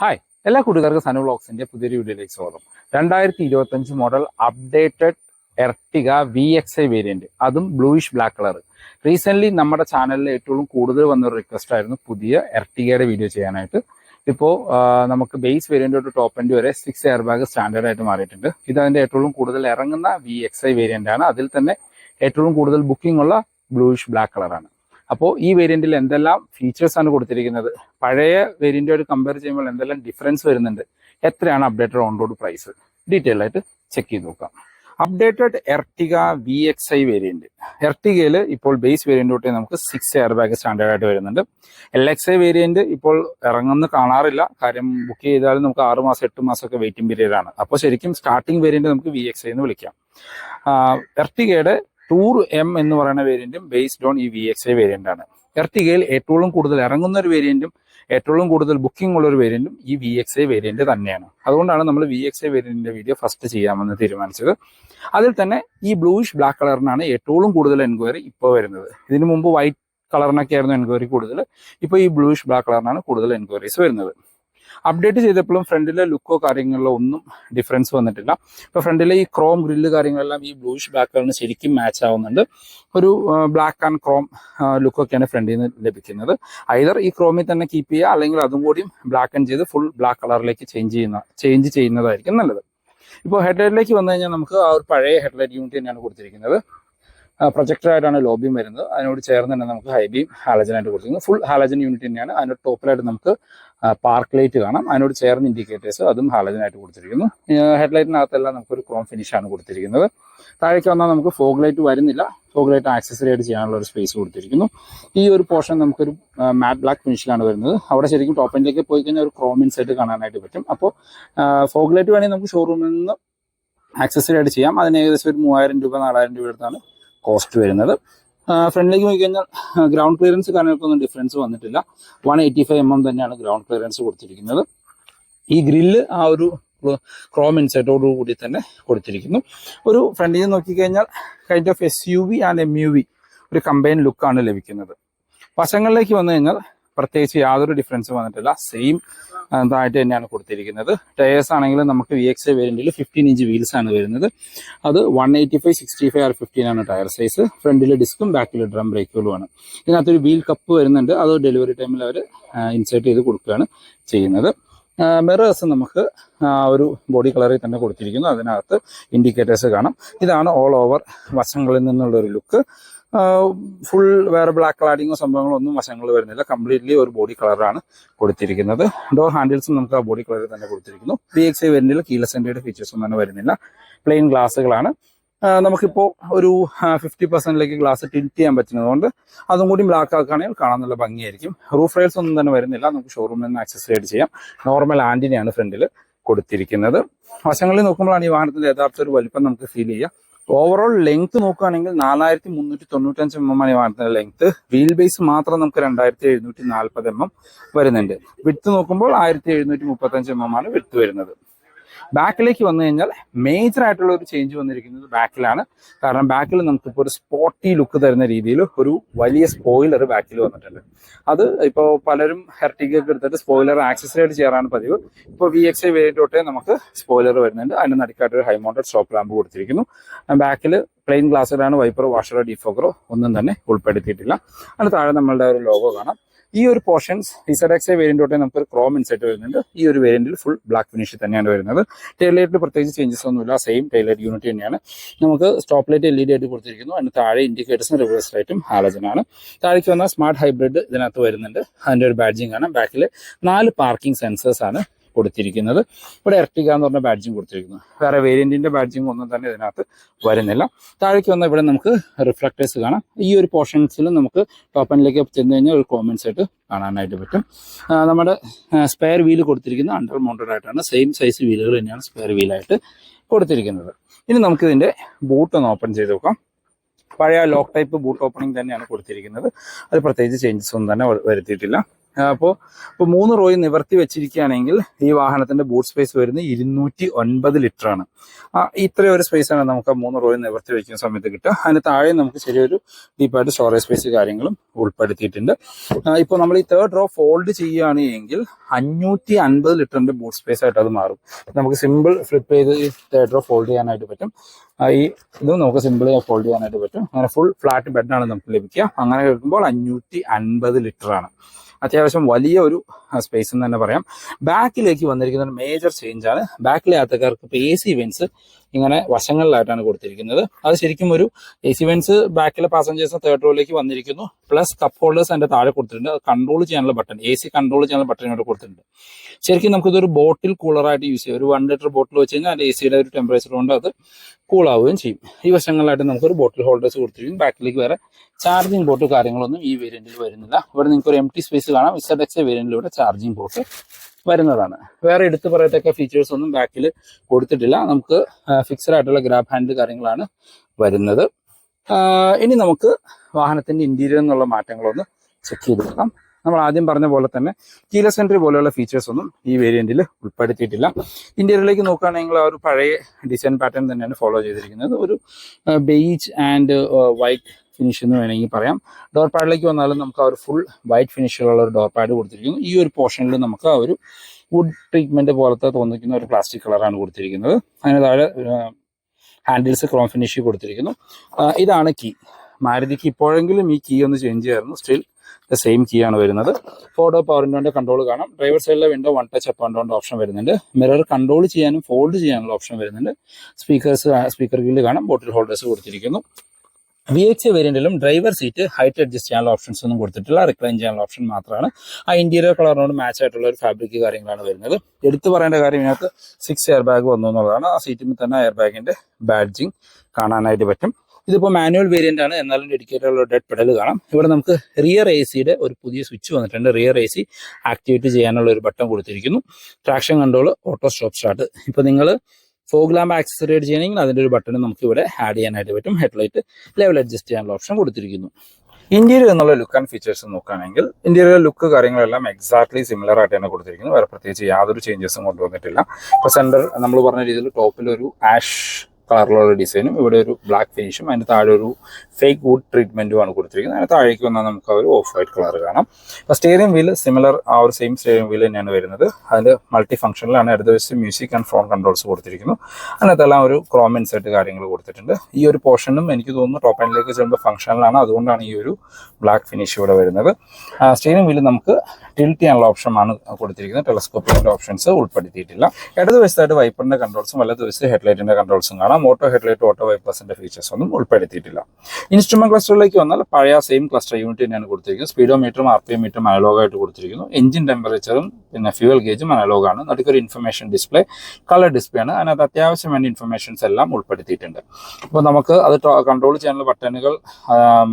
Hi എല്ലാ കൂട്ടുകാർക്കും സനു ബ്ലോക്സിന്റെ പുതിയൊരു വീഡിയോയിലേക്ക് സ്വാഗതം. രണ്ടായിരത്തി ഇരുപത്തഞ്ച് model updated Ertiga V X I variant അതും ബ്ലൂയിഷ് ബ്ലാക്ക് കളർ റീസെന്റ് നമ്മുടെ ചാനലിൽ ഏറ്റവും കൂടുതൽ വന്ന ഒരു റിക്വസ്റ്റ് ആയിരുന്നു പുതിയ എർട്ടികയുടെ വീഡിയോ ചെയ്യാനായിട്ട്. ഇപ്പോൾ നമുക്ക് ബേസ് വേരിയന്റ് തൊട്ട് ടോപ്പ് എൻഡ് വരെ സിക്സ് എയർ ബാഗ് സ്റ്റാൻഡേർഡ് ആയിട്ട് മാറിയിട്ടുണ്ട്. ഇത് അതിന്റെ ഏറ്റവും കൂടുതൽ ഇറങ്ങുന്ന വി എക്സ് ഐ വേരിയന്റ് ആണ്. അതിൽ തന്നെ ഏറ്റവും കൂടുതൽ ബുക്കിംഗ് ഉള്ള ബ്ലൂയിഷ് ബ്ലാക്ക് കളറാണ് അപ്പോൾ ഈ വേരിയന്റിൽ എന്തെല്ലാം ഫീച്ചേഴ്സ് ആണ് കൊടുത്തിരിക്കുന്നത്? പഴയ വേരിയന്റുമായിട്ട് കമ്പയർ ചെയ്യുമ്പോൾ എന്തെല്ലാം ഡിഫറൻസ് വരുന്നുണ്ട്? എത്രയാണ് updated on road price detail ആയിട്ട് ചെക്ക് ചെയ്ത് നോക്കാം. Updated Ertiga V X I variant എർട്ടികയിൽ ഇപ്പോൾ ബേസ് വേരിയന്റ് തൊട്ടേ നമുക്ക് സിക്സ് എയർ ബാഗ് സ്റ്റാൻഡേർഡ് ആയിട്ട് വരുന്നുണ്ട്. എൽ എക്സ് ഐ വേരിയന്റ് ഇപ്പോൾ ഇറങ്ങുന്ന കാണാറില്ല. കാര്യം ബുക്ക് ചെയ്താലും നമുക്ക് ആറ് മാസം എട്ട് മാസം ഒക്കെ വെയിറ്റിംഗ് പീരീഡ് ആണ്. അപ്പോൾ ശരിക്കും സ്റ്റാർട്ടിംഗ് വേരിയന്റ് നമുക്ക് വി എക്സ് ഐ എന്ന് വിളിക്കാം. എർട്ടികയുടെ ടൂർ എം എന്ന് പറയുന്ന വേരിയന്റും ബേസ്ഡ് ഓൺ ഈ വി എക്സ് ഐ വേരിയന്റ് ആണ്. എർട്ടികയിൽ ഏറ്റവും കൂടുതൽ ഇറങ്ങുന്ന ഒരു വേരിയന്റും ഏറ്റവും കൂടുതൽ ബുക്കിംഗ് ഉള്ള ഒരു വേരിയന്റും ഈ വി എക്സ് ഐ വേരിയന്റ് തന്നെയാണ്. അതുകൊണ്ടാണ് നമ്മൾ വി എക്സ് ഐ വേരിയന്റിന്റെ വീഡിയോ ഫസ്റ്റ് ചെയ്യാമെന്ന് തീരുമാനിച്ചത്. അതിൽ തന്നെ ഈ ബ്ലൂയിഷ് ബ്ലാക്ക് കളറിനാണ് ഏറ്റവും കൂടുതൽ എൻക്വയറി ഇപ്പോൾ വരുന്നത്. ഇതിനു മുമ്പ് വൈറ്റ് കളറിനൊക്കെ ആയിരുന്നു എൻക്വയറി കൂടുതൽ. ഇപ്പോൾ ഈ ബ്ലൂയിഷ് ബ്ലാക്ക് കളറിനാണ് കൂടുതൽ എൻക്വയറീസ് വരുന്നത്. അപ്ഡേറ്റ് ചെയ്തപ്പോഴും ഫ്രണ്ടിലെ ലുക്കോ കാര്യങ്ങളിലോ ഒന്നും ഡിഫറൻസ് വന്നിട്ടില്ല. ഇപ്പോൾ ഫ്രണ്ടിലെ ഈ ക്രോം ഗ്രില്ല് കാര്യങ്ങളെല്ലാം ഈ ബ്ലൂഷ് ബ്ലാക്ക് കളറിന് ശരിക്കും മാച്ച് ആവുന്നുണ്ട്. ഒരു ബ്ലാക്ക് ആൻഡ് ക്രോം ലുക്കൊക്കെയാണ് ഫ്രണ്ടിൽ നിന്ന് ലഭിക്കുന്നത്. ഐതർ ഈ ക്രോമിൽ തന്നെ കീപ്പ് ചെയ്യുക അല്ലെങ്കിൽ അതും കൂടിയും ബ്ലാക്ക് ആൻഡ് ചെയ്ത് ഫുൾ ബ്ലാക്ക് കളറിലേക്ക് ചേഞ്ച് ചെയ്യുന്ന ചേഞ്ച് ചെയ്യുന്നതായിരിക്കും നല്ലത്. ഇപ്പോൾ ഹെഡ്ലൈറ്റിലേക്ക് വന്നു കഴിഞ്ഞാൽ നമുക്ക് ആ ഒരു പഴയ ഹെഡ്ലൈറ്റ് യൂണിറ്റ് തന്നെയാണ് കൊടുത്തിരിക്കുന്നത്. പ്രൊജക്ടറായിട്ടാണ് ലോബിയും വരുന്നത്. അതിനോട് ചേർന്ന് തന്നെ നമുക്ക് ഹൈബിയും ഹാലജനായിട്ട് കൊടുത്തിരിക്കുന്നത് ഫുൾ ഹാലജൻ യൂണിറ്റ് തന്നെയാണ്. അതിന്റെ ടോപ്പിലായിട്ട് നമുക്ക് പാർക്ക് ലൈറ്റ് കാണാം. അതിനോട് ചേർന്ന് ഇൻഡിക്കേറ്റേഴ്സ് അതും ഹാലജനായിട്ട് കൊടുത്തിരിക്കുന്നു. ഹെഡ്ലൈറ്റിനകത്തെല്ലാം നമുക്കൊരു ക്രോം ഫിനിഷാണ് കൊടുത്തിരിക്കുന്നത്. താഴേക്ക് വന്നാൽ നമുക്ക് ഫോഗ് ലൈറ്റ് വരുന്നില്ല. ഫോഗ് ലൈറ്റ് ആക്സസറി ആയിട്ട് ചെയ്യാനുള്ള ഒരു സ്പേസ് കൊടുത്തിരിക്കുന്നു. ഈ ഒരു പോർഷൻ നമുക്കൊരു മാറ്റ് ബ്ലാക്ക് ഫിനിഷിലാണ് വരുന്നത്. അവിടെ ശരിക്കും ടോപ്പ് എൻഡിലേക്ക് പോയി കഴിഞ്ഞാൽ ഒരു ക്രോം ഇൻസൈറ്റ് കാണാനായിട്ട് പറ്റും. അപ്പോൾ ഫോഗ് ലൈറ്റ് വേണമെങ്കിൽ നമുക്ക് ഷോറൂമിൽ നിന്ന് ആക്സസറി ആയിട്ട് ചെയ്യാം. അതിന് ഏകദേശം ഒരു മൂവായിരം രൂപ നാലായിരം രൂപ അടുത്താണ് കോസ്റ്റ് വരുന്നത്. ഫ്രണ്ടിലേക്ക് നോക്കി കഴിഞ്ഞാൽ ഗ്രൗണ്ട് ക്ലിയറൻസ് കാര്യങ്ങൾക്കൊന്നും ഡിഫറൻസ് വന്നിട്ടില്ല. One eighty five M M തന്നെയാണ് ഗ്രൗണ്ട് ക്ലിയറൻസ് കൊടുത്തിരിക്കുന്നത്. ഈ ഗ്രില്ല് ആ ഒരു ക്രോം ഇൻസൈറ്റോടു കൂടി തന്നെ കൊടുത്തിരിക്കുന്നു. ഒരു ഫ്രണ്ടിൽ നിന്ന് നോക്കിക്കഴിഞ്ഞാൽ kind of S U V and M U V ഒരു കമ്പൈൻ ലുക്കാണ് ലഭിക്കുന്നത്. വശങ്ങളിലേക്ക് വന്നു കഴിഞ്ഞാൽ പ്രത്യേകിച്ച് യാതൊരു ഡിഫറൻസ് വന്നിട്ടില്ല. സെയിം ഇതായിട്ട് തന്നെയാണ് കൊടുത്തിരിക്കുന്നത്. ടയേഴ്സ് ആണെങ്കിലും നമുക്ക് വി എക്സ് വേരിയന്റിൽ ഫിഫ്റ്റീൻ ഇഞ്ച് വീൽസ് ആണ് വരുന്നത്. അത് one eighty five sixty five R fifteen ആണ് ടയർ സൈസ് ഫ്രണ്ടിൽ ഡിസ്കും ബാക്കിൽ ഡ്രം ബ്രേക്കുകളുമാണ് ഇതിനകത്തൊരു വീൽ കപ്പ് വരുന്നുണ്ട്. അത് ഡെലിവറി ടൈമിൽ അവർ ഇൻസേർട്ട് ചെയ്ത് കൊടുക്കുകയാണ് ചെയ്യുന്നത്. മിറേഴ്സ് നമുക്ക് ഒരു ബോഡി കളറിൽ തന്നെ കൊടുത്തിരിക്കുന്നു. അതിനകത്ത് ഇൻഡിക്കേറ്റേഴ്സ് കാണാം. ഇതാണ് ഓൾ ഓവർ വശങ്ങളിൽ നിന്നുള്ള ഒരു ലുക്ക് ഫുൾ വേറെ ബ്ലാക്ക് ക്ലാഡിങ്ങോ സംഭവങ്ങളോ ഒന്നും വശങ്ങൾ വരുന്നില്ല. കംപ്ലീറ്റ്ലി ഒരു ബോഡി കളറാണ് കൊടുത്തിരിക്കുന്നത്. ഡോർ ഹാൻഡിൽസും നമുക്ക് ആ ബോഡി കളറിൽ തന്നെ കൊടുത്തിരിക്കുന്നു. ബി എക്സ് ഐ വരുന്നില്ല ഫീച്ചേഴ്സ് ഒന്നും തന്നെ വരുന്നില്ല. പ്ലെയിൻ ഗ്ലാസ്സുകളാണ് നമുക്കിപ്പോൾ ഒരു ഫിഫ്റ്റി പെർസെന്റിലേക്ക് ഗ്ലാസ് ടിൽറ്റ് ചെയ്യാൻ പറ്റുന്നതുകൊണ്ട് അതും കൂടി ബ്ലാക്ക് ആക്കുകയാണെങ്കിൽ കാണാൻ നല്ല ഭംഗിയായിരിക്കും. റൂഫ് റൈൽസ് ഒന്നും തന്നെ വരുന്നില്ല. നമുക്ക് ഷോറൂമിൽ നിന്ന് ആയിട്ട് ചെയ്യാം. നോർമൽ ആന്റിനെയാണ് ഫ്രണ്ടിൽ കൊടുത്തിരിക്കുന്നത്. വശങ്ങളിൽ നോക്കുമ്പോഴാണ് ഈ വാഹനത്തിന്റെ യഥാർത്ഥ ഒരു വലിപ്പം നമുക്ക് ഫീൽ ചെയ്യുക. ഓവറോൾ ലെങ്ത് നോക്കുകയാണെങ്കിൽ നാലായിരത്തി മുന്നൂറ്റി തൊണ്ണൂറ്റഞ്ച് എം എം ആണ് വാഹനത്തിന്റെ ലെങ്ത് വീൽ ബേസ് മാത്രം നമുക്ക് രണ്ടായിരത്തി എഴുന്നൂറ്റി നാൽപ്പത് എം എം വരുന്നുണ്ട്. വിട്ത് നോക്കുമ്പോൾ ആയിരത്തി എഴുന്നൂറ്റി മുപ്പത്തഞ്ച് എം എം ആണ് വിട്ത് വരുന്നത്. ബാക്കിലേക്ക് വന്നു കഴിഞ്ഞാൽ മേജർ ആയിട്ടുള്ള ഒരു ചേഞ്ച് വന്നിരിക്കുന്നത് ബാക്കിലാണ് കാരണം ബാക്കിൽ നമുക്കിപ്പോൾ ഒരു സ്പോട്ടി ലുക്ക് തരുന്ന രീതിയിൽ ഒരു വലിയ സ്പോയിലർ ബാക്കിൽ വന്നിട്ടുണ്ട്. അത് ഇപ്പോൾ പലരും ഹെർട്ടിക്കൊക്കെ എടുത്തിട്ട് സ്പോയിലർ ആക്സസറി ആയിട്ട് ചെയ്യാറാണ് പതിവ്. ഇപ്പോൾ വി എക്സ് ഐ വേരിയന്റ് തൊട്ടേ നമുക്ക് സ്പോയിലർ വരുന്നുണ്ട്. അതിന് നടുക്കായിട്ട് ഒരു ഹൈ മൗണ്ടഡ് സ്റ്റോപ്പ് ലാമ്പ് കൊടുത്തിരിക്കുന്നു ബാക്കിൽ പ്ലെയിൻ ഗ്ലാസ്സിലാണ് വൈപ്പറോ വാഷറോ ഡിഫോക്കറോ ഒന്നും തന്നെ ഉൾപ്പെടുത്തിയിട്ടില്ല. അതിന് താഴെ നമ്മളുടെ ഒരു ലോഗോ കാണാം. ഈ ഒരു പോർഷൻസ് ഇസഡ് വേരിയന്റ് തൊട്ടേ നമുക്ക് ക്രോം ഇൻസെറ്റ് വരുന്നുണ്ട്. ഈ ഒരു വേരിയന്റിൽ ഫുൾ ബ്ലാക്ക് ഫിനിഷ് തന്നെയാണ് വരുന്നത്. ടൈലൈറ്റിൽ പ്രത്യേകിച്ച് ചേഞ്ചസ് ഒന്നുമില്ല. സെയിം ടൈലൈറ്റ് യൂണിറ്റ് തന്നെയാണ്. നമുക്ക് stop light L E D ആയിട്ട് കൊടുത്തിരിക്കുന്നു. അതിന് താഴെ ഇൻഡിക്കേറ്റേഴ്സും റിവേഴ്സ് ലൈറ്റും ഹാലജനാണ് താഴേക്ക് വന്ന സ്മാർട്ട് ഹൈബ്രിഡ് ഇതിനകത്ത് വരുന്നുണ്ട്. അതിന്റെ ഒരു ബാഡ്ജിങ് ആണ്. ബാക്കിൽ നാല് പാർക്കിംഗ് സെൻസേഴ്സ് ആണ്. കൊടുത്തിരിക്കുന്നത്. ഇവിടെ എർട്ടിക എന്ന് പറഞ്ഞ ബാഡ്ജിങ് കൊടുത്തിരിക്കുന്നത് വേറെ വേരിയന്റിന്റെ ബാഡ്ജിങ് ഒന്നും തന്നെ ഇതിനകത്ത് വരുന്നില്ല. താഴേക്ക് വന്ന ഇവിടെ നമുക്ക് റിഫ്ലക്ടേഴ്സ് കാണാം. ഈ ഒരു പോർഷൻസിൽ നമുക്ക് ടോപ്പ് ടോപ്പനിലേക്ക് ചെന്ന് കഴിഞ്ഞാൽ ഒരു കോമൻസ് ആയിട്ട് കാണാനായിട്ട് പറ്റും. നമ്മുടെ സ്പെയർ വീൽ കൊടുത്തിരിക്കുന്ന അണ്ടർ മൗണ്ടഡ് ആയിട്ടാണ്. സെയിം സൈസ് വീലുകൾ തന്നെയാണ് സ്പെയർ വീലായിട്ട് കൊടുത്തിരിക്കുന്നത്. ഇനി നമുക്കിതിന്റെ ബൂട്ട് ഒന്ന് ഓപ്പൺ ചെയ്ത് നോക്കാം. പഴയ ലോക്ക് ടൈപ്പ് ബൂട്ട് ഓപ്പണിംഗ് തന്നെയാണ് കൊടുത്തിരിക്കുന്നത്. അത് പ്രത്യേകിച്ച് ചേഞ്ചസ് ഒന്നും തന്നെ വരുത്തിയിട്ടില്ല. അപ്പോൾ ഇപ്പോൾ മൂന്ന് റോയിൽ നിവർത്തി വെച്ചിരിക്കുകയാണെങ്കിൽ ഈ വാഹനത്തിന്റെ ബൂട്ട് സ്പേസ് വരുന്നത് ഇരുന്നൂറ്റി ഒൻപത് ലിറ്റർ ആണ് ആ ഇത്രയും ഒരു സ്പേസ് ആണ് നമുക്ക് മൂന്ന് റോയിൽ നിവർത്തി വയ്ക്കുന്ന സമയത്ത് കിട്ടുക. അതിന് താഴെ നമുക്ക് ചെറിയൊരു ഡീപ്പായിട്ട് സ്റ്റോറേജ് സ്പേസ് കാര്യങ്ങളും ഉൾപ്പെടുത്തിയിട്ടുണ്ട്. ഇപ്പോൾ നമ്മൾ ഈ തേർഡ് റോ ഫോൾഡ് ചെയ്യുകയാണ് എങ്കിൽ അഞ്ഞൂറ്റി അൻപത് ലിറ്ററിന്റെ ബൂട്ട് സ്പേസ് ആയിട്ട് അത് മാറും. നമുക്ക് സിമ്പിൾ ഫ്ലിപ്പ് ചെയ്ത് ഈ തേർഡ് റോ ഫോൾഡ് ചെയ്യാനായിട്ട് പറ്റും. ഈ ഇത് നമുക്ക് സിമ്പിൾ ഫോൾഡ് ചെയ്യാനായിട്ട് പറ്റും. അങ്ങനെ ഫുൾ ഫ്ലാറ്റ് ബെഡാണ് നമുക്ക് ലഭിക്കുക. അങ്ങനെ കേൾക്കുമ്പോൾ അഞ്ഞൂറ്റി അൻപത് ലിറ്റർ ആണ് അത്യാവശ്യം വലിയ ഒരു സ്പേസ് എന്ന് തന്നെ പറയാം. ബാക്കിലേക്ക് വന്നിരിക്കുന്ന ഒരു മേജർ ചേഞ്ച് ആണ്. ബാക്കിലെ യാത്രക്കാർക്ക് ഇപ്പോൾ എ സി വെൻസ് ഇങ്ങനെ വശങ്ങളിലായിട്ടാണ് കൊടുത്തിരിക്കുന്നത്. അത് ശരിക്കും ഒരു എ സി വെൻസ് ബാക്കിലെ പാസഞ്ചേഴ്സ് തേർഡ് റോയിലേക്ക് വന്നിരിക്കുന്നു. പ്ലസ് കപ്പ് ഹോൾഡേഴ്സ് അതിന്റെ താഴെ കൊടുത്തിട്ടുണ്ട്. അത് കൺട്രോൾ ചെയ്യാനുള്ള ബട്ടൺ എ സി കൺട്രോൾ ചെയ്യാനുള്ള ബട്ടൺ ഇവിടെ കൊടുത്തിട്ടുണ്ട്. ശരിക്കും നമുക്കിതൊരു ബോട്ടിൽ കൂളറായിട്ട് യൂസ് ചെയ്യാം. ഒരു വൺ ലിറ്റർ ബോട്ടിൽ വെച്ച് കഴിഞ്ഞാൽ അതിന്റെ എ സിയുടെ ഒരു ടെമ്പറേച്ചർ കൊണ്ട് അത് കൂളാവുകയും ചെയ്യും. ഈ വശങ്ങളിലായിട്ട് നമുക്കൊരു ബോട്ടിൽ ഹോൾഡേഴ്സ് കൊടുത്തിരിക്കും. ബാക്കിലേക്ക് വേറെ ചാർജിങ് ബോട്ട് കാര്യങ്ങളൊന്നും ഈ വേരിയന്റിൽ വരുന്നില്ല. ഇവിടെ നിങ്ങൾക്ക് ഒരു എം ടി സ്പേസ് കാണാം ഇസഡ് വേരിയന്റിലൂടെ ചാർജിങ് പോർട്ട് വരുന്നതാണ്. വേറെ എടുത്തു പറയത്തക്ക ഫീച്ചേഴ്സ് ഒന്നും ബാക്കിൽ കൊടുത്തിട്ടില്ല. നമുക്ക് ഫിക്സഡ് ആയിട്ടുള്ള ഗ്രാബ് ഹാൻഡ് കാര്യങ്ങളാണ് വരുന്നത്. ഇനി നമുക്ക് വാഹനത്തിന്റെ ഇന്റീരിയർ എന്നുള്ള മാറ്റങ്ങളൊന്ന് ചെക്ക് ചെയ്ത് നമ്മൾ ആദ്യം പറഞ്ഞ പോലെ തന്നെ കീലസ് എൻട്രി പോലെയുള്ള ഫീച്ചേഴ്സ് ഒന്നും ഈ വേരിയന്റിൽ ഉൾപ്പെടുത്തിയിട്ടില്ല. ഇന്റീരിയറിലേക്ക് നോക്കുകയാണെങ്കിൽ ആ ഒരു പഴയ ഡിസൈൻ പാറ്റേൺ തന്നെയാണ് ഫോളോ ചെയ്തിരിക്കുന്നത്. ഒരു ബെയ്ജ് ആൻഡ് വൈറ്റ് ഫിനിഷ് എന്ന് വേണമെങ്കിൽ പറയാം. ഡോർ പാഡിലേക്ക് വന്നാലും നമുക്ക് ആ ഒരു ഫുൾ വൈറ്റ് ഫിനിഷിലുള്ള ഒരു ഡോർ പാഡ് കൊടുത്തിരിക്കുന്നു. ഈ ഒരു പോർഷനിൽ നമുക്ക് ആ ഒരു വുഡ് ട്രീറ്റ്മെന്റ് പോലത്തെ തോന്നിക്കുന്ന ഒരു പ്ലാസ്റ്റിക് കളറാണ് കൊടുത്തിരിക്കുന്നത്. അതിന് താഴെ ഹാൻഡിൽസ് ക്രോം ഫിനിഷ് കൊടുത്തിരിക്കുന്നു. ഇതാണ് കീ മാരുതിക്ക് ഇപ്പോഴെങ്കിലും ഈ കീ ഒന്ന് ചേഞ്ച് ചെയ്യായിരുന്നു. സ്റ്റിൽ സെയിം കീ ആണ് വരുന്നത്. ഫോട്ടോ പവർ വിൻഡോന്റെ കൺട്രോൾ കാണാം. ഡ്രൈവർ സൈഡിലെ window one touch up and option വരുന്നുണ്ട്. മിറർ കൺട്രോൾ ചെയ്യാനും ഫോൾഡ് ചെയ്യാനുള്ള ഓപ്ഷൻ വരുന്നുണ്ട്. സ്പീക്കേഴ്സ് സ്പീക്കർ ഗില്ല് കാണാം. ബോട്ടിൽ ഹോൾഡേഴ്സ് കൊടുത്തിരിക്കുന്നു. വി എക്സ് വേരിയന്റിലും ഡ്രൈവർ സീറ്റ് ഹൈറ്റ് അഡ്ജസ്റ്റ് ചെയ്യാനുള്ള ഓപ്ഷൻസ് ഒന്നും കൊടുത്തിട്ടില്ല. റിക്ലൈൻ ചെയ്യാനുള്ള ഓപ്ഷൻ മാത്രമാണ്. ആ ഇന്റീരിയർ കളറിനോട് മാച്ച് ആയിട്ടുള്ള ഒരു ഫാബ്രിക് കാര്യങ്ങളാണ് വരുന്നത്. എടുത്തു പറയേണ്ട കാര്യം ഇതിനകത്ത് സിക്സ് എയർ ബാഗ് വന്നു എന്നുള്ളതാണ്. ആ സീറ്റിൽ തന്നെ എയർ ബാഗിന്റെ ബാഡ്ജിങ് കാണാനായിട്ട് പറ്റും. ഇതിപ്പോൾ മാനുവൽ വേരിയന്റ് ആണ്. എന്നാലും ഡെഡിക്കേറ്റഡ് ഡെഡ് പെഡൽ കാണാം. ഇവിടെ നമുക്ക് റിയർ എ സിയുടെ ഒരു പുതിയ സ്വിച്ച് വന്നിട്ടുണ്ട്. റിയർ എ സി ആക്ടിവേറ്റ് ചെയ്യാനുള്ള ഒരു ബട്ടൺ കൊടുത്തിരിക്കുന്നു. Traction control auto stop start ഇപ്പോൾ നിങ്ങൾ ഫോഗ് ലാമ്പ് ആക്സസറേറ്റ് ചെയ്യണമെങ്കിൽ അതിന്റെ ഒരു ബട്ടൺ നമുക്ക് ഇവിടെ ആഡ് ചെയ്യാനായിട്ട് പറ്റും. ഹെഡ്ലൈറ്റ് ലെവൽ അഡ്ജസ്റ്റ് ചെയ്യാനുള്ള ഓപ്ഷൻ കൊടുത്തിരിക്കുന്നു. ഇന്റീരിയർ എന്നുള്ള ലുക്ക് ആൻഡ് ഫീച്ചേഴ്സ് നോക്കുകയാണെങ്കിൽ ഇന്റീരിയർ ലുക്ക് കാര്യങ്ങളെല്ലാം എക്സാക്ട്ലി സിമിലർ ആയിട്ട് തന്നെ കൊടുത്തിരിക്കുന്നത്. വേറെ പ്രത്യേകിച്ച് യാതൊരു ചേഞ്ചസും കൊണ്ടുവന്നിട്ടില്ല. ഇപ്പോൾ സെന്റർ നമ്മൾ പറഞ്ഞ രീതിയിൽ ടോപ്പിൽ ഒരു ആഷ് കളറിലുള്ള ഡിസൈനും ഇവിടെ ഒരു ബ്ലാക്ക് ഫിനിഷും അതിന് താഴെ ഒരു ഫേക്ക് വുഡ് ട്രീറ്റ്മെന്റും ആണ് കൊടുത്തിരിക്കുന്നത്. അതിന് താഴേക്ക് വന്നാൽ നമുക്ക് ആ ഒരു ഓഫ് വൈറ്റ് കളർ കാണാം. അപ്പോൾ സ്റ്റേറിയം വീൽ സിമിലർ ആ ഒരു സെയിം സ്റ്റേറിയം വീൽ തന്നെയാണ് വരുന്നത്. അതിൽ മൾട്ടി ഫംഗ്ഷനിലാണ് അടുത്ത വശത്ത് മ്യൂസിക് ആൻഡ് ഫോൺ കൺട്രോൾസ് കൊടുത്തിരിക്കുന്നു. അതിനകത്തെല്ലാം ഒരു ക്രോം സെറ്റ് കാര്യങ്ങൾ കൊടുത്തിട്ടുണ്ട്. ഈ ഒരു പോർഷനും എനിക്ക് തോന്നുന്നു ടോപ്പ് ആൻഡിലേക്ക് ചെയ്യുമ്പോൾ ഫംഗ്ഷനിലാണ് അതുകൊണ്ടാണ് ഈ ഒരു ബ്ലാക്ക് ഫിനിഷ് ഇവിടെ വരുന്നത്. സ്റ്റേറിയം വീൽ നമുക്ക് ടിൽറ്റ് ചെയ്യാനുള്ള ഓപ്ഷനാണ് കൊടുത്തിരിക്കുന്നത്. ടെലസ്കോപ്പിന്റെ ഓപ്ഷൻസ് ഉൾപ്പെടുത്തിയിട്ടില്ല. ഇടതുവശത്തായിട്ട് വൈപ്പറിന്റെ കൺട്രോൾസും വലതുവശത്ത് ഹെഡ്ലൈറ്റിന്റെ കൺട്രോൾസും കാണാം. ഓട്ടോ ഹെഡ്ലൈറ്റ് ഓട്ടോ വൈപ്പേഴ്സിന്റെ ഫീച്ചേഴ്സ് ഒന്നും ഉൾപ്പെടുത്തിയിട്ടില്ല. ഇൻസ്ട്രുമെന്റ് ക്ലസ്റ്ററിലേക്ക് വന്നാൽ പഴയ സെയിം ക്ലസ്റ്റർ യൂണിറ്റ് തന്നെയാണ് കൊടുത്തിരിക്കുന്നത്. സ്പീഡോമീറ്ററും ആർ പി എം മീറ്ററും അനലോഗായിട്ട് കൊടുത്തിരിക്കുന്നു. എഞ്ചിൻ ടെമ്പറേച്ചറും പിന്നെ ഫ്യൂവൽ ഗേജും അനലോഗാണ് നടുക്കൊരു ഇൻഫർമേഷൻ ഡിസ്പ്ലേ കളർ ഡിസ്പ്ലേ ആണ്. അതിനകത്ത് അത്യാവശ്യം വേണ്ട ഇൻഫർമേഷൻസ് എല്ലാം ഉൾപ്പെടുത്തിയിട്ടുണ്ട്. അപ്പോൾ നമുക്ക് അത് കൺട്രോൾ ചെയ്യാനുള്ള ബട്ടണുകൾ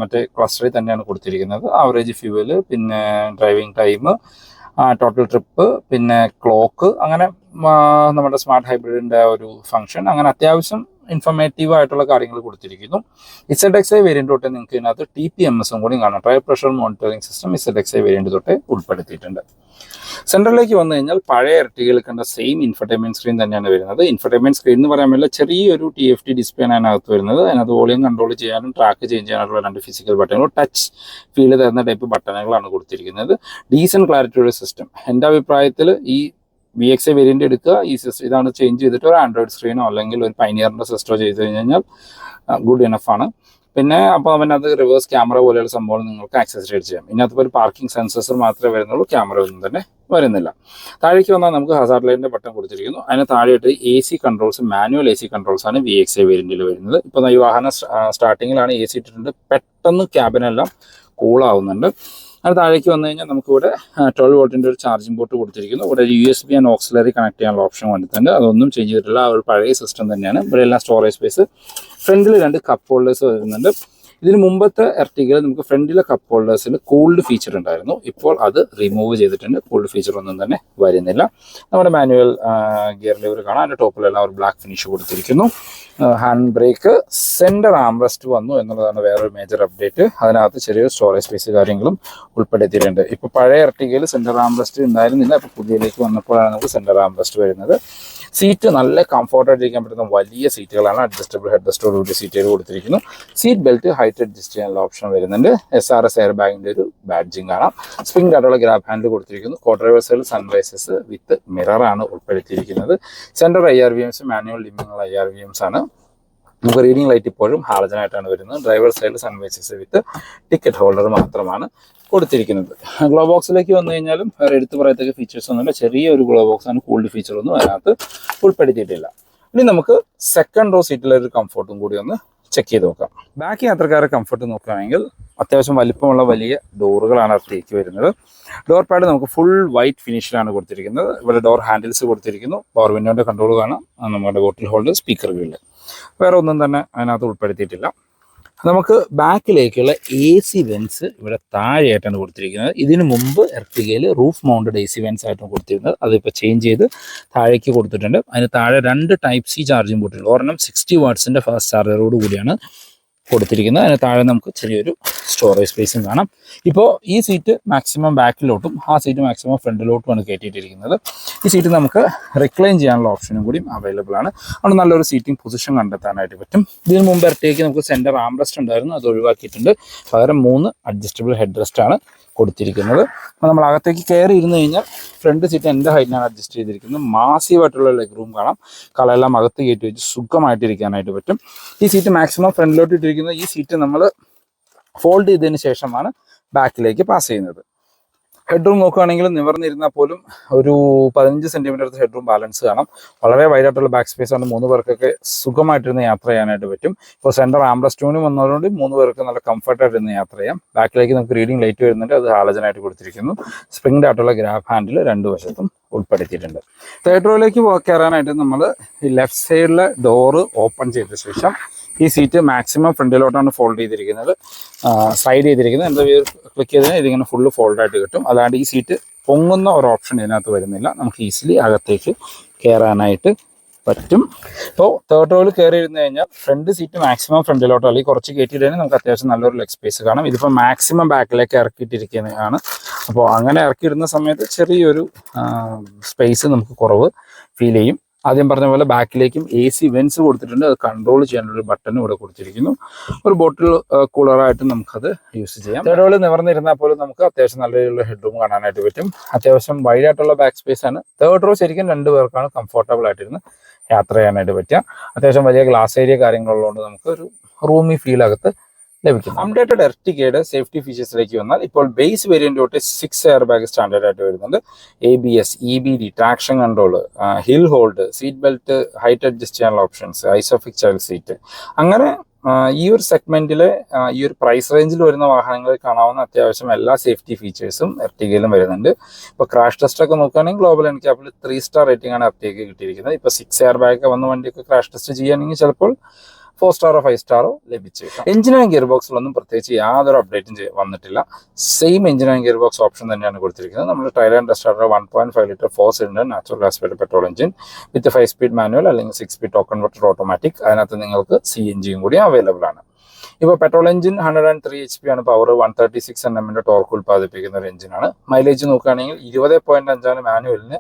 മറ്റേ ക്ലസ്റ്ററിൽ തന്നെയാണ് കൊടുത്തിരിക്കുന്നത്. ആവറേജ് ഫ്യൂവൽ പിന്നെ ഡ്രൈവിംഗ് ടൈം ടോട്ടൽ ട്രിപ്പ് പിന്നെ ക്ലോക്ക് അങ്ങനെ നമ്മുടെ സ്മാർട്ട് ഹൈബ്രിഡിന്റെ ഒരു ഫംഗ്ഷൻ അങ്ങനെ അത്യാവശ്യം ഇൻഫർമേറ്റീവ് ആയിട്ടുള്ള കാര്യങ്ങൾ കൊടുത്തിരിക്കുന്നു. ഇസഡ് എക്സ് ഐ വേരിയന്റ് തൊട്ട് നിങ്ങൾക്ക് ഇതിനകത്ത് ടി പി എം എസും കൂടി കാണാം. Tyre pressure monitoring system Z X I variant തൊട്ട് ഉൾപ്പെടുത്തിയിട്ടുണ്ട്. സെൻട്രലിലേക്ക് വന്നു കഴിഞ്ഞാൽ പഴയ ഇരട്ടികൾ കണ്ട സെയിം ഇൻഫർടൈൻമെന്റ് സ്ക്രീൻ തന്നെയാണ് വരുന്നത്. ഇൻഫർടൈൻമെന്റ് സ്ക്രീൻ എന്ന് പറയാൻ പറ്റില്ല ചെറിയൊരു ടി എഫ് ടി ഡിസ്പ്ലേ ആണ് അതിനകത്ത് വരുന്നത്. അതിനകത്ത് വോളിയം കൺട്രോൾ ചെയ്യാനും ട്രാക്ക് ചേഞ്ച് ചെയ്യാനുള്ള രണ്ട് ഫിസിക്കൽ ബട്ടണുകൾ ടച്ച് ഫീൽ തരുന്ന ടൈപ്പ് ബട്ടണുകളാണ് കൊടുത്തിരിക്കുന്നത്. ഡീസന്റ് ക്ലാരിറ്റിയുടെ സിസ്റ്റം എന്റെ അഭിപ്രായത്തിൽ ഈ വി എക്സ് എ വേരിയന്റ് എടുക്കുക. ഈ സിസ്റ്റം ഇതാണ് ചേഞ്ച് ചെയ്തിട്ട് ഒരു ആൻഡ്രോയിഡ് സ്ക്രീനോ അല്ലെങ്കിൽ ഒരു പൈനിയറിന്റെ സിസ്റ്റോ ചെയ്ത് കഴിഞ്ഞ് കഴിഞ്ഞാൽ ഗുഡ് ഇനഫ് ആണ്. പിന്നെ അപ്പോൾ അവനത് റിവേഴ്സ് ക്യാമറ പോലെയുള്ള സംഭവം നിങ്ങൾക്ക് ആക്സസറേറ്റ് ചെയ്യാം. ഇതിനകത്ത് ഒരു പാർക്കിംഗ് സെൻസസർ മാത്രമേ വരുന്നുള്ളൂ ക്യാമറ ഒന്നും തന്നെ വരുന്നില്ല. താഴേക്ക് വന്നാൽ നമുക്ക് ഹസാർഡ് ലൈറ്റിന്റെ ബട്ടൺ കൊടുത്തിരിക്കുന്നു. അതിന് താഴെയായിട്ട് A C controls manual A C controls ആണ് വി എക്സ് എ വേരിയന്റിൽ വരുന്നത്. ഇപ്പോൾ ഈ വാഹനം സ്റ്റാർട്ടിങ്ങിലാണ് എ സി ഇട്ടിട്ടുണ്ട്. പെട്ടെന്ന് ക്യാബിനെല്ലാം കൂളാവുന്നുണ്ട് അത് താഴേക്ക് വന്നു കഴിഞ്ഞാൽ നമുക്കിവിടെ ട്വൽവ് വോൾട്ടിന്റെ ഒരു ചാർജിംഗ് പോർട്ട് കൊടുത്തിരിക്കുന്നു. ഇവിടെ U S B and auxiliary connect ചെയ്യാനുള്ള ഓപ്ഷൻ വന്നിട്ടുണ്ട്. അതൊന്നും ചേഞ്ച് ചെയ്തിട്ടില്ല. ആ ഒരു പഴയ സിസ്റ്റം തന്നെയാണ്. ഇവിടെ എല്ലാം സ്റ്റോറേജ് സ്പേസ് ഫ്രണ്ടിൽ രണ്ട് കപ്പ് ഹോൾഡേഴ്സ് വരുന്നുണ്ട്. ഇതിന് മുമ്പത്തെ എർട്ടിഗയിൽ നമുക്ക് ഫ്രണ്ടിലെ കപ്പ് ഹോൾഡേഴ്സിൽ കൂൾഡ് ഫീച്ചർ ഉണ്ടായിരുന്നു. ഇപ്പോൾ അത് റിമൂവ് ചെയ്തിട്ടുണ്ട്. കൂൾഡ് ഫീച്ചർ ഒന്നും തന്നെ വരുന്നില്ല. നമ്മുടെ മാനുവൽ ഗിയർ ലിവർ കാണാം. അതിന്റെ ടോപ്പിലെല്ലാം ഒരു ബ്ലാക്ക് ഫിനിഷ് കൊടുത്തിരിക്കുന്നു. ഹാൻഡ് ബ്രേക്ക് സെന്റർ ആംറസ്റ്റ് വന്നു എന്നുള്ളതാണ് വേറൊരു മേജർ അപ്ഡേറ്റ് അതിനകത്ത് ചെറിയ സ്റ്റോറേജ് സ്പേസ് കാര്യങ്ങളും ഉൾപ്പെടുത്തിയിട്ടുണ്ട്. ഇപ്പോൾ പഴയ എർട്ടിഗയിൽ സെന്റർ ആംറസ്റ്റ് ഉണ്ടായിരുന്നില്ല. ഇപ്പോൾ പുതിയതിലേക്ക് വന്നപ്പോഴാണ് നമുക്ക് സെന്റർ ആംറസ്റ്റ് വരുന്നത്. സീറ്റ് നല്ല കംഫോർട്ടായിട്ട് ഇരിക്കാൻ പറ്റുന്ന വലിയ സീറ്റുകളാണ് അഡ്ജസ്റ്റബിൾ ഹെഡ് റെസ്റ്റോടുകൂടി സീറ്റുകൾ കൊടുത്തിരിക്കുന്നു. സീറ്റ് ബെൽറ്റ് ഹൈറ്റ് അഡ്ജസ്റ്റ് ചെയ്യാനുള്ള ഓപ്ഷൻ വരുന്നുണ്ട്. എസ് ആർ എസ് എയർ ബാഗിന്റെ ഒരു ബാഡ്ജിങ് കാണാം. സ്പ്രിംഗ് ആയിട്ടുള്ള ഗ്രാബ് ഹാൻഡിൽ കൊടുത്തിരിക്കുന്നു. കോ ഡ്രൈവേഴ്സുകൾ സൺറൈസസ് വിത്ത് മിററാണ് ഉൾപ്പെടുത്തിയിരിക്കുന്നത് centre I R V Ms manual ലിമ്മിങ്ങുള്ള I R V Ms ആണ്. നമുക്ക് റീഡിംഗ് ലൈറ്റ് ഇപ്പോഴും ഹാളജനായിട്ടാണ് വരുന്നത്. ഡ്രൈവർ സൈഡിൽ സൺവേസസ് വിത്ത് ടിക്കറ്റ് ഹോൾഡർ മാത്രമാണ് കൊടുത്തിരിക്കുന്നത്. ഗ്ലോ ബോക്സിലേക്ക് വന്നു കഴിഞ്ഞാലും വേറെ എടുത്തു പറയത്തക്ക ഫീച്ചേഴ്സ് ഒന്നുമില്ല. ചെറിയൊരു ഗ്ലോ ബോക്സ് ആണ് കൂൾഡ് ഫീച്ചർ ഒന്നും അതിനകത്ത് ഉൾപ്പെടുത്തിയിട്ടില്ല. ഇനി നമുക്ക് സെക്കൻഡ് റോ സീറ്റിലെ ഒരു കംഫർട്ടും കൂടി ഒന്ന് ചെക്ക് ചെയ്ത് നോക്കാം. ബാക്കി യാത്രക്കാരെ കംഫർട്ട് നോക്കുകയാണെങ്കിൽ അത്യാവശ്യം വലിപ്പമുള്ള വലിയ ഡോറുകളാണ് അടുത്തേക്ക് വരുന്നത്. ഡോർ പാഡ് നമുക്ക് ഫുൾ വൈറ്റ് ഫിനിഷിലാണ് കൊടുത്തിരിക്കുന്നത്. ഇവിടെ ഡോർ ഹാൻഡിൽസ് കൊടുത്തിരിക്കുന്നു. പവർ വിൻഡോന്റെ കൺട്രോൾ കാണാം. നമ്മുടെ ബോട്ടിൽ ഹോൾഡർ സ്പീക്കറുകളിൽ വേറെ ഒന്നും തന്നെ അതിനകത്ത് ഉൾപ്പെടുത്തിയിട്ടില്ല. നമുക്ക് ബാക്കിലേക്കുള്ള എ സി വെൻസ് ഇവിടെ താഴെയായിട്ടാണ് കൊടുത്തിരിക്കുന്നത്. ഇതിന് മുമ്പ് എർട്ടികയിൽ roof mounted A C vents ആയിട്ടാണ് കൊടുത്തിരുന്നത്. അതിപ്പോൾ ചേഞ്ച് ചെയ്ത് താഴേക്ക് കൊടുത്തിട്ടുണ്ട്. അതിന് താഴെ രണ്ട് ടൈപ്പ് സി ചാർജിങ് പോർട്ടുകൾ ഒരെണ്ണം സിക്സ്റ്റി വാട്ട്സിന്റെ ഫാസ്റ്റ് ചാർജറോട് കൂടിയാണ്. കൊടുത്തിരിക്കുന്നത്. അതിന് താഴെ നമുക്ക് ചെറിയൊരു സ്റ്റോറേജ് സ്പേസും കാണാം. ഇപ്പോൾ ഈ സീറ്റ് മാക്സിമം ബാക്കിലോട്ടും ആ സീറ്റ് മാക്സിമം ഫ്രണ്ടിലോട്ടുമാണ് കയറ്റിയിട്ടിരിക്കുന്നത് ഈ സീറ്റ് നമുക്ക് റിക്ലൈൻ ചെയ്യാനുള്ള ഓപ്ഷനും കൂടി അവൈലബിൾ ആണ്. അതുകൊണ്ട് നല്ലൊരു സീറ്റിംഗ് പൊസിഷൻ കണ്ടെത്താനായിട്ട് പറ്റും. ഇതിന് മുമ്പ് ഇരട്ടേക്ക് നമുക്ക് സെന്റർ ആംറസ്റ്റ് ഉണ്ടായിരുന്നു. അത് ഒഴിവാക്കിയിട്ടുണ്ട്. പകരം മൂന്ന് അഡ്ജസ്റ്റബിൾ ഹെഡ് റെസ്റ്റ് ആണ്. കൊടുത്തിരിക്കുന്നത്. അപ്പോൾ നമ്മൾ അകത്തേക്ക് കയറി ഇരുന്ന് കഴിഞ്ഞാൽ ഫ്രണ്ട് സീറ്റ് എന്റെ ഹൈറ്റിനാണ് അഡ്ജസ്റ്റ് ചെയ്തിരിക്കുന്നത്. മാസീവായിട്ടുള്ള ലെഗ് റൂം കാണാം. കളയെല്ലാം അകത്ത് കയറ്റി വെച്ച് സുഖമായിട്ട് ഇരിക്കാനായിട്ട് പറ്റും. ഈ സീറ്റ് മാക്സിമം ഫ്രണ്ടിലോട്ട് ഇട്ടിരിക്കുന്നത് ഈ സീറ്റ് നമ്മൾ ഫോൾഡ് ചെയ്തതിന് ശേഷമാണ് ബാക്കിലേക്ക് പാസ് ചെയ്യുന്നത്. ഹെഡ് റൂം നോക്കുകയാണെങ്കിൽ നിവർന്നിരുന്നാൽ പോലും ഒരു പതിനഞ്ച് സെന്റിമീറ്റർ ഹെഡ് റൂം ബാലൻസ് കാണാം. വളരെ വൈഡായിട്ടുള്ള ബാക്ക് സ്പേസ് ആണ്. മൂന്ന് പേർക്കൊക്കെ സുഖമായിട്ടിരുന്ന് യാത്ര ചെയ്യാനായിട്ട് പറ്റും. ഇപ്പോൾ സെന്റർ ആംബ്രസ്റ്റൂണും വന്നതുകൊണ്ട് മൂന്ന് പേർക്ക് നല്ല കംഫർട്ടായിട്ട് ഇരുന്ന് യാത്ര ചെയ്യാം. ബാക്കിലേക്ക് നമുക്ക് റീഡിംഗ് ലൈറ്റ് വരുന്നുണ്ട്. അത് ഹാലജനായിട്ട് കൊടുത്തിരിക്കുന്നു. സ്പ്രിംഗ് ആയിട്ടുള്ള ഗ്രാഫ് ഹാൻഡിൽ രണ്ട് വശത്തും ഉൾപ്പെടുത്തിയിട്ടുണ്ട്. തേർഡ് റോയിലേക്ക് കയറാനായിട്ട് നമ്മൾ ലെഫ്റ്റ് സൈഡിലെ ഡോറ് ഓപ്പൺ ചെയ്ത ശേഷം ഈ സീറ്റ് മാക്സിമം ഫ്രണ്ടിലോട്ടാണ് ഫോൾഡ് ചെയ്തിരിക്കുന്നത്. സ്ലൈഡ് ചെയ്തിരിക്കുന്നത്. എന്താ ക്ലിക്ക് ചെയ്താൽ ഇതിങ്ങനെ ഫുള്ള് ഫോൾഡായിട്ട് കിട്ടും. അല്ലാണ്ട് ഈ സീറ്റ് പൊങ്ങുന്ന ഒരു ഓപ്ഷൻ ഇതിനകത്ത് വരുന്നില്ല. നമുക്ക് ഈസിലി അകത്തേക്ക് കയറാനായിട്ട് പറ്റും. ഇപ്പോൾ തേർഡ് റോയിൽ കയറി ഇരുന്ന് കഴിഞ്ഞാൽ ഫ്രണ്ട് സീറ്റ് മാക്സിമം ഫ്രണ്ടിലോട്ടോ അല്ലെങ്കിൽ കുറച്ച് കയറ്റിയിട്ടാണ് നമുക്ക് അത്യാവശ്യം നല്ലൊരു ലെഗ് സ്പേസ് കാണാം. ഇതിപ്പോൾ മാക്സിമം ബാക്കിലേക്ക് ഇറക്കിയിട്ടിരിക്കുന്നതാണ്. അപ്പോൾ അങ്ങനെ ഇറക്കിയിടുന്ന സമയത്ത് ചെറിയൊരു സ്പേസ് നമുക്ക് കുറവ് ഫീൽ ചെയ്യും. ആദ്യം പറഞ്ഞ പോലെ ബാക്കിലേക്കും എ സി വെൻസ് കൊടുത്തിട്ടുണ്ട്. അത് കൺട്രോൾ ചെയ്യാനുള്ള ഒരു ബട്ടൺ ഇവിടെ കൊടുത്തിരിക്കുന്നു. ഒരു ബോട്ടിൽ കൂളറായിട്ട് നമുക്കത് യൂസ് ചെയ്യാം. തേർഡ് നിവർന്നിരുന്നാൽ പോലും നമുക്ക് അത്യാവശ്യം നല്ല രീതിയിലുള്ള ഹെഡ് റൂം കാണാനായിട്ട് പറ്റും. അത്യാവശ്യം വൈഡായിട്ടുള്ള ബാക്ക് സ്പേസ് ആണ്. തേർഡ് റോ ശരിക്കും രണ്ട് പേർക്കാണ് കംഫർട്ടബിൾ ആയിട്ടിരുന്ന് യാത്ര ചെയ്യാനായിട്ട് പറ്റുക. അത്യാവശ്യം വലിയ ഗ്ലാസ് ഏരിയ കാര്യങ്ങളുള്ളതുകൊണ്ട് നമുക്ക് ഒരു റൂമി ഫീൽ അകത്ത് ലഭിക്കും അപ്ഡേറ്റഡ് എർട്ടിക്കയുടെ സേഫ്റ്റി ഫീച്ചേഴ്സിലേക്ക് വന്നാൽ ഇപ്പോൾ ബേസ് വേരിയന്റ് തൊട്ട് സിക്സ് എയർ ബാഗ് സ്റ്റാൻഡേർഡ് ആയിട്ട് വരുന്നുണ്ട്. A B S E B D traction control hill hold seat belt height adjust ചെയ്യാനുള്ള ഓപ്ഷൻസ് ഐസോഫിക് ചൈൽഡ് സീറ്റ് അങ്ങനെ ഈ ഒരു സെഗ്മെന്റിലെ ഈ ഒരു പ്രൈസ് റേഞ്ചിൽ വരുന്ന വാഹനങ്ങളിൽ കാണാവുന്ന അത്യാവശ്യം എല്ലാ സേഫ്റ്റി ഫീച്ചേഴ്സും എർട്ടിഗയിലും വരുന്നുണ്ട്. ഇപ്പോൾ ക്രാഷ് ടെസ്റ്റ് ഒക്കെ നോക്കുകയാണെങ്കിൽ ഗ്ലോബൽ എൻക്യാപ്പിൽ ത്രീ സ്റ്റാർ റേറ്റിംഗ് ആണ് എർട്ടിഗയ്ക്ക് കിട്ടിയിരിക്കുന്നത്. ഇപ്പോൾ സിക്സ് എയർ ബാഗ് വന്ന വണ്ടിയൊക്കെ ക്രാഷ് ടെസ്റ്റ് ചെയ്യുകയാണെങ്കിൽ ചിലപ്പോൾ ഫോർ സ്റ്റാറോ ഫൈവ് സ്റ്റാറോ ലഭിച്ചു. എഞ്ചിൻ ആൻഡ് ഗിയർ ബോക്സിലൊന്നും പ്രത്യേകിച്ച് യാതൊരു അപ്ഡേറ്റും വന്നിട്ടില്ല. Same engine and gear box option തന്നെയാണ് കൊടുത്തിരിക്കുന്നത് നമ്മൾ ടൈലാൻഡ് starter one point five litre four cylinder natural gas petrol engine with five speed manual അല്ലെങ്കിൽ സിക്സ് സ്പീഡ് ടോക്കൺ കൺവെർട്ടർ ഓട്ടോമാറ്റിക് അതിനകത്ത് നിങ്ങൾക്ക് സി എൻ ജിയും കൂടി അവൈലബിൾ ആണ്. ഇപ്പോൾ petrol engine hundred and three H P ആണ് power one thirty six N എമ്മിന്റെ ടോർക്ക് ഉൽപ്പാദിപ്പിക്കുന്ന ഒരു എഞ്ചിനാണ് മൈലേജ് നോക്കുകയാണെങ്കിൽ ഇരുപത് പോയിന്റ് അഞ്ചാണ് മാനുവലിന്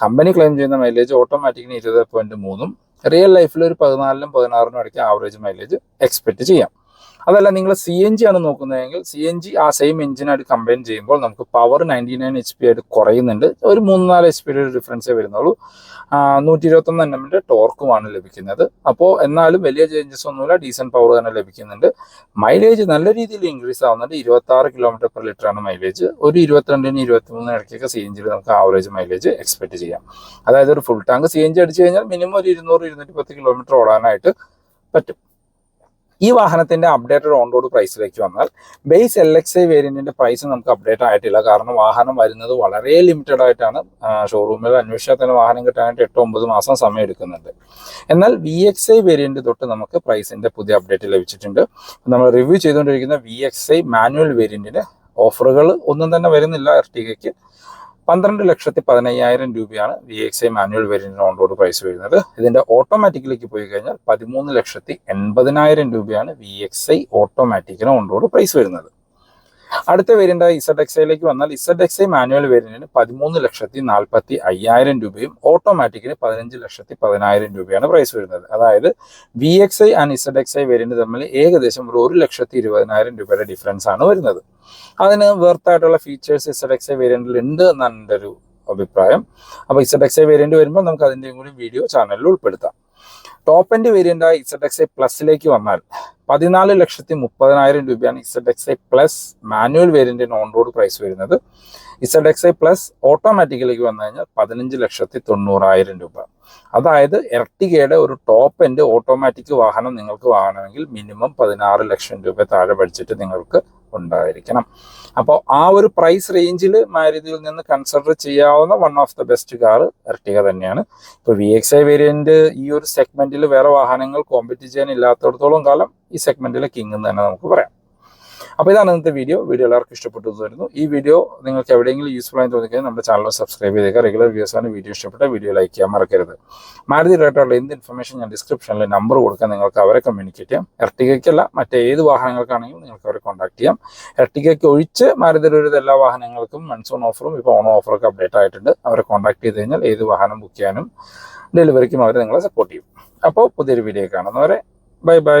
കമ്പനി ക്ലെയിം ചെയ്യുന്ന മൈലേജ് ഓട്ടോമാറ്റിക്കിന് ഇരുപത് പോയിന്റ് മൂന്നും റിയൽ ലൈഫിൽ ഒരു പതിനാലിനും പതിനാറിനും ഇടയ്ക്ക് ആവറേജ് മൈലേജ് എക്സ്പെക്ട് ചെയ്യാം. അതല്ല നിങ്ങൾ സി എൻ ജി ആണ് നോക്കുന്നതെങ്കിൽ സി എൻ ജി ആ സെയിം എഞ്ചിനായിട്ട് കമ്പയിൻ ചെയ്യുമ്പോൾ നമുക്ക് power ninety nine H P ആയിട്ട് കുറയുന്നുണ്ട്. ഒരു മൂന്ന് നാല് എച്ച് പിയുടെ ഒരു ഡിഫറൻസേ വരുന്നുള്ളൂ. നൂറ്റി ഇരുപത്തൊന്ന് എൻ എമ്മിന്റെ ടോർക്കുമാണ് ലഭിക്കുന്നത്. അപ്പോൾ എന്നാലും വലിയ ചേഞ്ചസ് ഒന്നുമില്ല ഡീസന്റ് പവർ തന്നെ ലഭിക്കുന്നുണ്ട്. മൈലേജ് നല്ല രീതിയിൽ ഇൻക്രീസ് ആവുന്നുണ്ട്. ഇരുപത്തി ആറ് കിലോമീറ്റർ പെർ ലിറ്റർ ആണ് മൈലേജ് ഒരു ഇരുപത്തിരണ്ടിന് ഇരുപത്തി മൂന്നിന് ഇടയ്ക്കൊക്കെ സി എൻ ജിയിൽ നമുക്ക് ആവറേജ് മൈലേജ് എക്സ്പെക്ട് ചെയ്യാം. അതായത് ഒരു full tank C N G അടിച്ചു കഴിഞ്ഞാൽ മിനിമം ഒരു ഇരുന്നൂറ് ഇരുന്നൂറ്റി പത്ത് കിലോമീറ്റർ ഓടാനായിട്ട് പറ്റും. ഈ വാഹനത്തിന്റെ അപ്ഡേറ്റഡ് ഓൺ റോഡ് പ്രൈസിലേക്ക് വന്നാൽ ബേസ് എൽ എക്സ് ഐ വേരിയന്റിന്റെ പ്രൈസ് നമുക്ക് അപ്ഡേറ്റ് ആയിട്ടില്ല. കാരണം വാഹനം വരുന്നത് വളരെ ലിമിറ്റഡ് ആയിട്ടാണ് ഷോറൂമിൽ അന്വേഷിച്ചാൽ തന്നെ വാഹനം കിട്ടാനായിട്ട് എട്ടോ ഒമ്പത് മാസം സമയം എടുക്കുന്നുണ്ട്. എന്നാൽ വി എക്സ് ഐ വേരിയന്റ് തൊട്ട് നമുക്ക് പ്രൈസിന്റെ പുതിയ അപ്ഡേറ്റ് ലഭിച്ചിട്ടുണ്ട്. നമ്മൾ റിവ്യൂ ചെയ്തുകൊണ്ടിരിക്കുന്ന വി എക്സ് ഐ മാനുവൽ വേരിയന്റിന് ഓഫറുകൾ ഒന്നും തന്നെ വരുന്നില്ല. എർട്ടിഗയ്ക്ക് പന്ത്രണ്ട് ലക്ഷത്തി പതിനയ്യായിരം രൂപയാണ് വി എക്സ് ഐ മാനുവൽ വേരിയന്റിന് ഓൺ റോഡ് പ്രൈസ് വരുന്നത്. ഇതിന്റെ ഓട്ടോമാറ്റിക്കിലേക്ക് പോയി കഴിഞ്ഞാൽ പതിമൂന്ന് ലക്ഷത്തി എൺപതിനായിരം രൂപയാണ് വി എക്സ് ഐ ഓട്ടോമാറ്റിക്കിന് ഓൺ റോഡ് പ്രൈസ് വരുന്നത്. അടുത്ത വേരിയന്റ് ഇസഡ് എക്സൈയിലേക്ക് വന്നാൽ ഇസഡ് എക്സൈ മാനുവൽ വേരിയന്റിന് പതിമൂന്ന് ലക്ഷത്തി നാൽപ്പത്തി അയ്യായിരം രൂപയും ഓട്ടോമാറ്റിക്കിന് പതിനഞ്ച് ലക്ഷത്തി പതിനായിരം രൂപയാണ് പ്രൈസ് വരുന്നത്. അതായത് V X I and Z X I variant തമ്മിൽ ഏകദേശം ഒരു ഒരു ലക്ഷത്തി ഇരുപതിനായിരം രൂപയുടെ ഡിഫറൻസ് ആണ് വരുന്നത്. അതിന് വേർത്തായിട്ടുള്ള ഫീച്ചേഴ്സ് ഇസഡ് എക്സ് ഐ വേരിയന്റിൽ ഉണ്ട് എന്നാണ് എന്റെ ഒരു അഭിപ്രായം. അപ്പോൾ ഇസഡ് എക്സ് ഐ വേരിയന്റ് വരുമ്പോൾ നമുക്ക് അതിന്റെയും കൂടി വീഡിയോ ചാനലിൽ ഉൾപ്പെടുത്താം. ടോപ്പ് എൻഡ് വേരിയന്റ് ആയ ഇസഡ് എക്സ് ഐ പ്ലസിലേക്ക് വന്നാൽ പതിനാല് ലക്ഷത്തി മുപ്പതിനായിരം രൂപയാണ് Z X I plus manual വേരിയന്റിന് on road price വരുന്നത്. ഇസഡ് എക്സ് ഐ പ്ലസ് ഓട്ടോമാറ്റിക്കിലേക്ക് വന്നു കഴിഞ്ഞാൽ പതിനഞ്ച് ലക്ഷത്തി തൊണ്ണൂറായിരം രൂപ. അതായത് എർട്ടിഗയുടെ ഒരു ടോപ്പ് എൻഡ് ഓട്ടോമാറ്റിക് വാഹനം നിങ്ങൾക്ക് വാങ്ങണമെങ്കിൽ മിനിമം പതിനാറ് ലക്ഷം രൂപ താഴെ ബഡ്ജറ്റ് നിങ്ങൾക്ക് ഉണ്ടായിരിക്കണം. അപ്പോൾ ആ ഒരു പ്രൈസ് റേഞ്ചിൽ മാരുതിയിൽ നിന്ന് കൺസിഡർ ചെയ്യാവുന്ന one of the best car Ertiga തന്നെയാണ്. ഇപ്പോൾ വി എക്സ് ഐ വേരിയന്റ് ഈ ഒരു സെഗ്മെന്റിൽ വേറെ വാഹനങ്ങൾ കോമ്പറ്റ് ചെയ്യാൻ ഇല്ലാത്തടത്തോളം കാലം ഈ സെഗ്മെന്റിലെ കിങ് എന്ന് തന്നെ നമുക്ക് പറയാം. അപ്പോൾ ഇതാണ് ഇന്നത്തെ വീഡിയോ വീഡിയോ എല്ലാവർക്കും ഇഷ്ടപ്പെട്ടു വരുന്നു ഈ വീഡിയോ നിങ്ങൾക്ക് എവിടെയെങ്കിലും യൂസ്ഫുൾ ആയി തോന്നിക്കഴിഞ്ഞാൽ നമ്മുടെ ചാനൽ സബ്സ്ക്രൈബ് ചെയ്തേക്കുക റെഗുലർ വ്യൂസാണ് വീഡിയോ ഇഷ്ടപ്പെട്ട വീഡിയോ ലൈക്ക് ചെയ്യാൻ മറക്കരുത്. മാരുതി റിലേറ്റഡുള്ള എന്ത് ഇൻഫർമേഷൻ ഞാൻ ഡിസ്ക്രിപ്ഷനിൽ നമ്പർ കൊടുക്കാൻ നിങ്ങൾക്ക് അവരെ കമ്മ്യൂണിക്കേറ്റ് ചെയ്യാം. എർട്ടിഗയ്ക്കല്ല മറ്റേത് വാഹനങ്ങൾക്കാണെങ്കിലും നിങ്ങൾക്ക് അവരെ കോൺടാക്ട് ചെയ്യാം. എർട്ടിഗയ്ക്ക് ഒഴിച്ച് മാരുതിയുടെ എല്ലാ വാഹനങ്ങൾക്കും മൺസൂൺ ഓഫറും ഇപ്പോൾ ഓൺ ഓഫറൊക്കെ അപ്ഡേറ്റ് ആയിട്ടുണ്ട്. അവരെ കോൺടാക്ട് ചെയ്ത് കഴിഞ്ഞാൽ ഏത് വാഹനം ബുക്ക് ചെയ്യാനും ഡെലിവറിക്കും അവർ നിങ്ങളെ സപ്പോർട്ട് ചെയ്യും. അപ്പോൾ പുതിയൊരു വീഡിയോ കാണുന്നവരെ ബൈ ബൈ